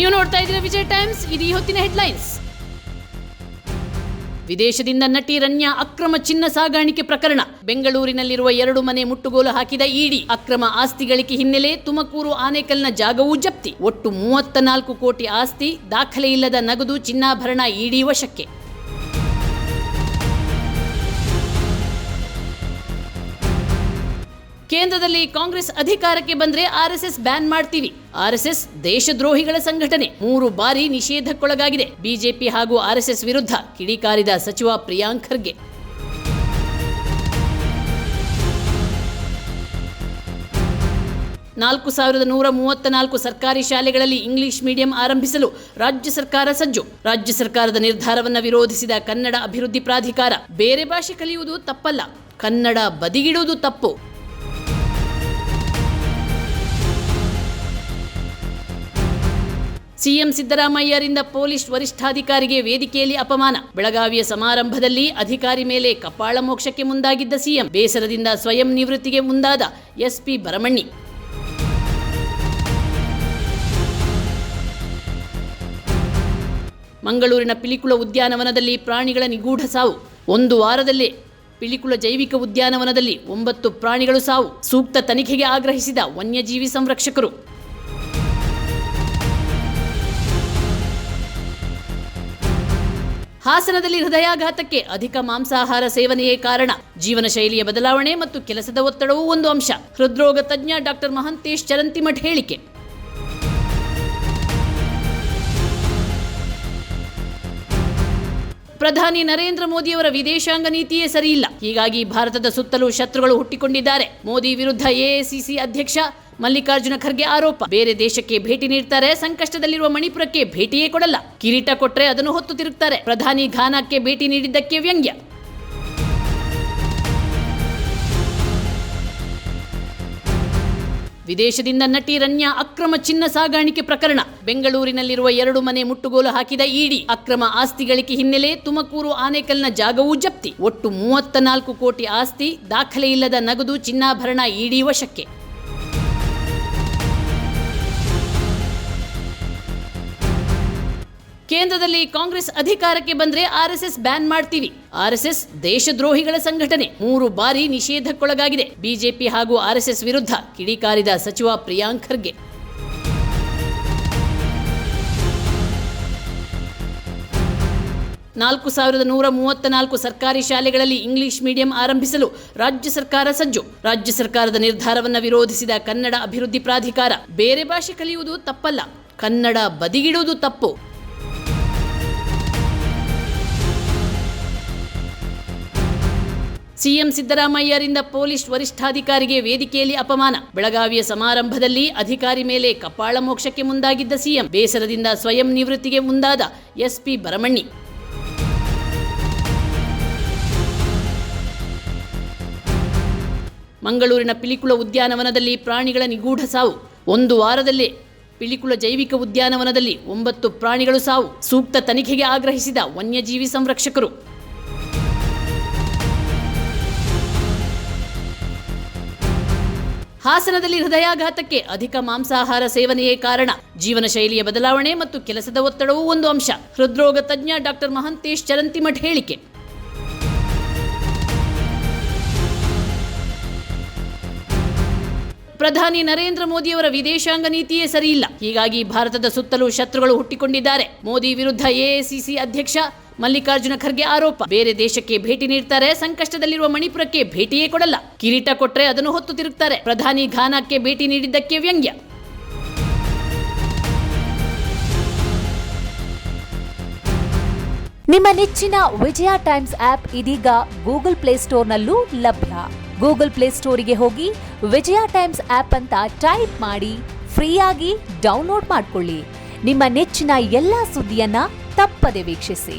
ನೀವು ನೋಡ್ತಾ ಇದ್ದೀರಾ ವಿಜಯ್ ಟೈಮ್ಸ್ ಇದು ಈ ಹೊತ್ತಿನ ಹೆಡ್ಲೈನ್ಸ್. ವಿದೇಶದಿಂದ ನಟಿ ರನ್ಯಾ ಅಕ್ರಮ ಚಿನ್ನ ಸಾಗಾಣಿಕೆ ಪ್ರಕರಣ. ಬೆಂಗಳೂರಿನಲ್ಲಿರುವ ಎರಡು ಮನೆ ಮುಟ್ಟುಗೋಲು ಹಾಕಿದ ಇಡಿ ಅಕ್ರಮ ಆಸ್ತಿ ಗಳಿಕೆ ಹಿನ್ನೆಲೆ ತುಮಕೂರು ಆನೇಕಲ್ನ ಜಾಗವೂ ಜಪ್ತಿ. ಒಟ್ಟು ಮೂವತ್ತ ನಾಲ್ಕು ಕೋಟಿ ಆಸ್ತಿ ದಾಖಲೆ ಇಲ್ಲದ ನಗದು ಚಿನ್ನಾಭರಣ ಇಡಿ ವಶಕ್ಕೆ. ಕೇಂದ್ರದಲ್ಲಿ ಕಾಂಗ್ರೆಸ್ ಅಧಿಕಾರಕ್ಕೆ ಬಂದ್ರೆ ಎಸ್ ಬ್ಯಾನ್ ಮಾಡ್ತೀವಿ. ಎಸ್ ದೇಶದ್ರೋಹಿಗಳ ಸಂಘಟನೆ. ಮೂರು ಬಾರಿ ನಿಷೇಧಕ್ಕೊಳಗಾಗಿದೆ. ಬಿಜೆಪಿ ಹಾಗೂ ಆರ್ಎಸ್ಎಸ್ ವಿರುದ್ಧ ಕಿಡಿಕಾರಿದ ಸಚಿವ ಪ್ರಿಯಾಂಕ್ ಖರ್ಗೆ. ನಾಲ್ಕು ಸಾವಿರದ ನೂರ ಮೂವತ್ತ ನಾಲ್ಕು ಸರ್ಕಾರಿ ಶಾಲೆಗಳಲ್ಲಿ ಇಂಗ್ಲಿಷ್ ಮೀಡಿಯಂ ಆರಂಭಿಸಲು ರಾಜ್ಯ ಸರ್ಕಾರ ಸಜ್ಜು. ರಾಜ್ಯ ಸರ್ಕಾರದ ನಿರ್ಧಾರವನ್ನು ವಿರೋಧಿಸಿದ ಕನ್ನಡ ಅಭಿವೃದ್ಧಿ ಪ್ರಾಧಿಕಾರ ಬೇರೆ ಭಾಷೆ ಕಲಿಯುವುದು ತಪ್ಪಲ್ಲ. ಕನ್ನಡ ಬದಿಗಿಡುವುದು ತಪ್ಪು. ಸಿಎಂ ಸಿದ್ದರಾಮಯ್ಯರಿಂದ ಪೊಲೀಸ್ ವರಿಷ್ಠಾಧಿಕಾರಿಗೆ ವೇದಿಕೆಯಲ್ಲಿ ಅಪಮಾನ. ಬೆಳಗಾವಿಯ ಸಮಾರಂಭದಲ್ಲಿ ಅಧಿಕಾರಿ ಮೇಲೆ ಕಪಾಳ ಮೋಕ್ಷಕ್ಕೆ ಮುಂದಾಗಿದ್ದ ಸಿಎಂ, ಬೇಸರದಿಂದ ಸ್ವಯಂ ನಿವೃತ್ತಿಗೆ ಮುಂದಾದ ಎಸ್ಪಿ ಭರಮಣ್ಣಿ. ಮಂಗಳೂರಿನ ಪಿಲಿಕುಳ ಉದ್ಯಾನವನದಲ್ಲಿ ಪ್ರಾಣಿಗಳ ನಿಗೂಢ ಸಾವು. ಒಂದು ವಾರದಲ್ಲೇ ಪಿಲಿಕುಳ ಜೈವಿಕ ಉದ್ಯಾನವನದಲ್ಲಿ ಒಂಬತ್ತು ಪ್ರಾಣಿಗಳು ಸಾವು. ಸೂಕ್ತ ತನಿಖೆಗೆ ಆಗ್ರಹಿಸಿದ ವನ್ಯಜೀವಿ ಸಂರಕ್ಷಕರು. ಹಾಸನದಲ್ಲಿ ಹೃದಯಾಘಾತಕ್ಕೆ ಅಧಿಕ ಮಾಂಸಾಹಾರ ಸೇವನೆಯೇ ಕಾರಣ. ಜೀವನ ಶೈಲಿಯ ಬದಲಾವಣೆ ಮತ್ತು ಕೆಲಸದ ಒತ್ತಡವೂ ಒಂದು ಅಂಶ. ಹೃದ್ರೋಗ ತಜ್ಞ ಡಾಕ್ಟರ್ ಮಹಂತೇಶ್ ಚರಂತಿಮಠ್ ಹೇಳಿಕೆ. ಪ್ರಧಾನಿ ನರೇಂದ್ರ ಮೋದಿಯವರ ವಿದೇಶಾಂಗ ನೀತಿಯೇ ಸರಿಯಿಲ್ಲ. ಹೀಗಾಗಿ ಭಾರತದ ಸುತ್ತಲೂ ಶತ್ರುಗಳು ಹುಟ್ಟಿಕೊಂಡಿದ್ದಾರೆ. ಮೋದಿ ವಿರುದ್ಧ ಎಐಸಿಸಿ ಅಧ್ಯಕ್ಷ ಮಲ್ಲಿಕಾರ್ಜುನ ಖರ್ಗೆ ಆರೋಪ. ಬೇರೆ ದೇಶಕ್ಕೆ ಭೇಟಿ ನೀಡ್ತಾರೆ, ಸಂಕಷ್ಟದಲ್ಲಿರುವ ಮಣಿಪುರಕ್ಕೆ ಭೇಟಿಯೇ ಕೊಡಲ್ಲ. ಕಿರೀಟ ಕೊಟ್ರೆ ಅದನ್ನು ಹೊತ್ತು ತಿರುಗ್ತಾರೆ. ಪ್ರಧಾನಿ ಘಾನಾಕ್ಕೆ ಭೇಟಿ ನೀಡಿದ್ದಕ್ಕೆ ವ್ಯಂಗ್ಯ. ವಿದೇಶದಿಂದ ನಟಿ ರನ್ಯಾ ಅಕ್ರಮ ಚಿನ್ನ ಸಾಗಾಣಿಕೆ ಪ್ರಕರಣ. ಬೆಂಗಳೂರಿನಲ್ಲಿರುವ ಎರಡು ಮನೆ ಮುಟ್ಟುಗೋಲು ಹಾಕಿದ ಇಡಿ. ಅಕ್ರಮ ಆಸ್ತಿ ಗಳಿಕೆ ಹಿನ್ನೆಲೆ ತುಮಕೂರು ಆನೇಕಲ್ನ ಜಾಗವೂ ಜಪ್ತಿ. ಒಟ್ಟು ಮೂವತ್ತ ನಾಲ್ಕು ಕೋಟಿ ಆಸ್ತಿ ದಾಖಲೆ ಇಲ್ಲದ ನಗದು ಚಿನ್ನಾಭರಣ ಇಡಿ ವಶಕ್ಕೆ. ಕೇಂದ್ರದಲ್ಲಿ ಕಾಂಗ್ರೆಸ್ ಅಧಿಕಾರಕ್ಕೆ ಬಂದ್ರೆ ಎಸ್ ಬ್ಯಾನ್ ಮಾಡ್ತೀವಿ. ಎಸ್ ದೇಶದ್ರೋಹಿಗಳ ಸಂಘಟನೆ. ಮೂರು ಬಾರಿ ನಿಷೇಧಕ್ಕೊಳಗಾಗಿದೆ. ಬಿಜೆಪಿ ಹಾಗೂ ಆರ್ ಎಸ್ ಎಸ್ ವಿರುದ್ಧ ಕಿಡಿಕಾರಿದ ಸಚಿವ ಪ್ರಿಯಾಂಕ್ ಖರ್ಗೆ. ನಾಲ್ಕು ಸಾವಿರದ ನೂರ ಮೂವತ್ತ ನಾಲ್ಕು ಸರ್ಕಾರಿ ಶಾಲೆಗಳಲ್ಲಿ ಇಂಗ್ಲಿಷ್ ಮೀಡಿಯಂ ಆರಂಭಿಸಲು ರಾಜ್ಯ ಸರ್ಕಾರ ಸಜ್ಜು. ರಾಜ್ಯ ಸರ್ಕಾರದ ನಿರ್ಧಾರವನ್ನು ವಿರೋಧಿಸಿದ ಕನ್ನಡ ಅಭಿವೃದ್ಧಿ ಪ್ರಾಧಿಕಾರ. ಬೇರೆ ಭಾಷೆ ಕಲಿಯುವುದು ತಪ್ಪಲ್ಲ. ಕನ್ನಡ ಬದಿಗಿಡುವುದು ತಪ್ಪು. ಸಿಎಂ ಸಿದ್ದರಾಮಯ್ಯರಿಂದ ಪೊಲೀಸ್ ವರಿಷ್ಠಾಧಿಕಾರಿಗೆ ವೇದಿಕೆಯಲ್ಲಿ ಅಪಮಾನ. ಬೆಳಗಾವಿಯ ಸಮಾರಂಭದಲ್ಲಿ ಅಧಿಕಾರಿ ಮೇಲೆ ಕಪಾಳ ಮೋಕ್ಷಕ್ಕೆ ಮುಂದಾಗಿದ್ದ ಸಿಎಂ, ಬೇಸರದಿಂದ ಸ್ವಯಂ ನಿವೃತ್ತಿಗೆ ಮುಂದಾದ ಎಸ್ಪಿ ಭರಮಣ್ಣಿ. ಮಂಗಳೂರಿನ ಪಿಲಿಕುಳ ಉದ್ಯಾನವನದಲ್ಲಿ ಪ್ರಾಣಿಗಳ ನಿಗೂಢ ಸಾವು. ಒಂದು ವಾರದಲ್ಲಿ ಪಿಲಿಕುಳ ಜೈವಿಕ ಉದ್ಯಾನವನದಲ್ಲಿ ಒಂಬತ್ತು ಪ್ರಾಣಿಗಳು ಸಾವು. ಸೂಕ್ತ ತನಿಖೆಗೆ ಆಗ್ರಹಿಸಿದ ವನ್ಯಜೀವಿ ಸಂರಕ್ಷಕರು. ಹಾಸನದಲ್ಲಿ ಹೃದಯಾಘಾತಕ್ಕೆ ಅಧಿಕ ಮಾಂಸಾಹಾರ ಸೇವನೆಯೇ ಕಾರಣ. ಜೀವನ ಶೈಲಿಯ ಬದಲಾವಣೆ ಮತ್ತು ಕೆಲಸದ ಒತ್ತಡವೂ ಒಂದು ಅಂಶ. ಹೃದ್ರೋಗ ತಜ್ಞ ಡಾಕ್ಟರ್ ಮಹಂತೇಶ್ ಚರಂತಿಮಠ್ ಹೇಳಿಕೆ. ಪ್ರಧಾನಿ ನರೇಂದ್ರ ಮೋದಿಯವರ ವಿದೇಶಾಂಗ ನೀತಿಯೇ ಸರಿಯಿಲ್ಲ. ಹೀಗಾಗಿ ಭಾರತದ ಸುತ್ತಲೂ ಶತ್ರುಗಳು ಹುಟ್ಟಿಕೊಂಡಿದ್ದಾರೆ. ಮೋದಿ ವಿರುದ್ಧ ಎಐಸಿಸಿ ಅಧ್ಯಕ್ಷ ಮಲ್ಲಿಕಾರ್ಜುನ ಖರ್ಗೆ ಆರೋಪ. ಬೇರೆ ದೇಶಕ್ಕೆ ಭೇಟಿ ನೀಡ್ತಾರೆ, ಸಂಕಷ್ಟದಲ್ಲಿರುವ ಮಣಿಪುರಕ್ಕೆ ಭೇಟಿಯೇ ಕೊಡಲ್ಲ. ಕಿರೀಟ ಕೊಟ್ರೆ ಅದನ್ನು ಹೊತ್ತು ತಿರುಗ್ತಾರೆ. ಪ್ರಧಾನಿ ಘಾನಾಕ್ಕೆ ಭೇಟಿ ನೀಡಿದ್ದಕ್ಕೆ ವ್ಯಂಗ್ಯ. ನಿಮ್ಮ ನೆಚ್ಚಿನ ವಿಜಯ ಟೈಮ್ಸ್ ಆಪ್ ಇದೀಗ ಗೂಗಲ್ ಪ್ಲೇ ಸ್ಟೋರ್ನಲ್ಲೂ ಲಭ್ಯ. ಗೂಗಲ್ ಪ್ಲೇ ಸ್ಟೋರಿಗೆ ಹೋಗಿ ವಿಜಯ ಟೈಮ್ಸ್ ಆಪ್ ಅಂತ ಟೈಪ್ ಮಾಡಿ ಫ್ರೀಯಾಗಿ ಡೌನ್ಲೋಡ್ ಮಾಡಿಕೊಳ್ಳಿ. ನಿಮ್ಮ ನೆಚ್ಚಿನ ಎಲ್ಲಾ ಸುದ್ದಿಯನ್ನ ತಪ್ಪದೆ ವೀಕ್ಷಿಸಿ.